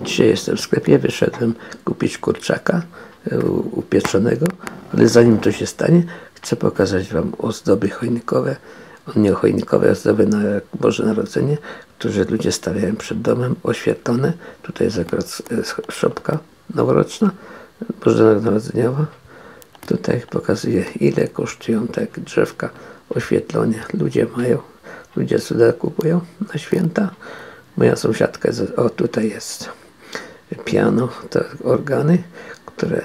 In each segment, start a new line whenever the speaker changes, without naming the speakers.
Dzisiaj jestem w sklepie, wyszedłem kupić kurczaka e, upieczonego, ale zanim to się stanie, chcę pokazać Wam ozdoby choinkowe, nie choinkowe ozdoby na Boże Narodzenie, które ludzie stawiają przed domem, oświetlone. Tutaj jest e, szopka noworoczna, bożonarodzeniowa. Tutaj pokazuje ile kosztują te drzewka oświetlone. Ludzie mają, ludzie cuda kupują na święta. Moja sąsiadka, o tutaj jest piano, te organy, które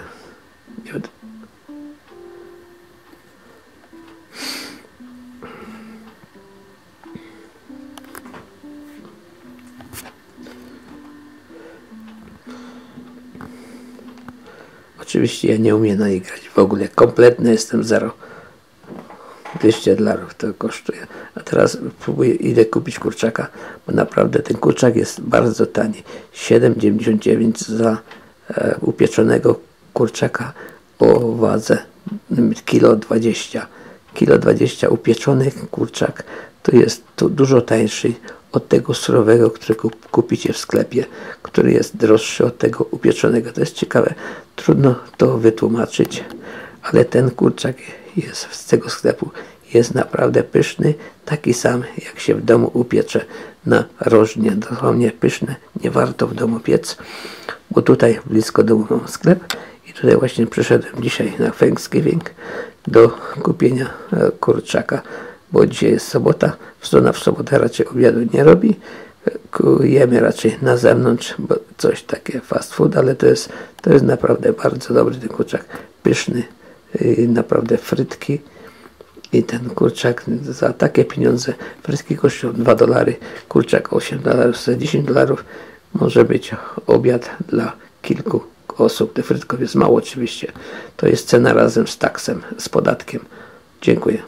Oczywiście ja nie umiem na grać w ogóle. Kompletny jestem zero. 200 dolarów to kosztuje. A teraz próbuję, idę kupić kurczaka, bo naprawdę ten kurczak jest bardzo tani. 7,99 za e, upieczonego kurczaka o wadze kilo 20. Kilo 20 upieczony kurczak to jest tu dużo tańszy od tego surowego, którego kupicie w sklepie, który jest droższy od tego upieczonego. To jest ciekawe. Trudno to wytłumaczyć, ale ten kurczak jest z tego sklepu jest naprawdę pyszny, taki sam jak się w domu upiecze na rożnie, dosłownie pyszny, nie warto w domu piec, bo tutaj blisko domu mam sklep i tutaj właśnie przyszedłem dzisiaj na Thanksgiving do kupienia e, kurczaka, bo dzisiaj jest sobota, strona w sobotę raczej obiadu nie robi, jemy raczej na zewnątrz, bo coś takie fast food, ale to jest, to jest naprawdę bardzo dobry ten kurczak, pyszny, yy, naprawdę frytki, i ten kurczak za takie pieniądze, frytki kosztują 2 dolary, kurczak 8 dolarów, za 10 dolarów może być obiad dla kilku osób. Tych frytków jest mało oczywiście. To jest cena razem z taksem, z podatkiem. Dziękuję.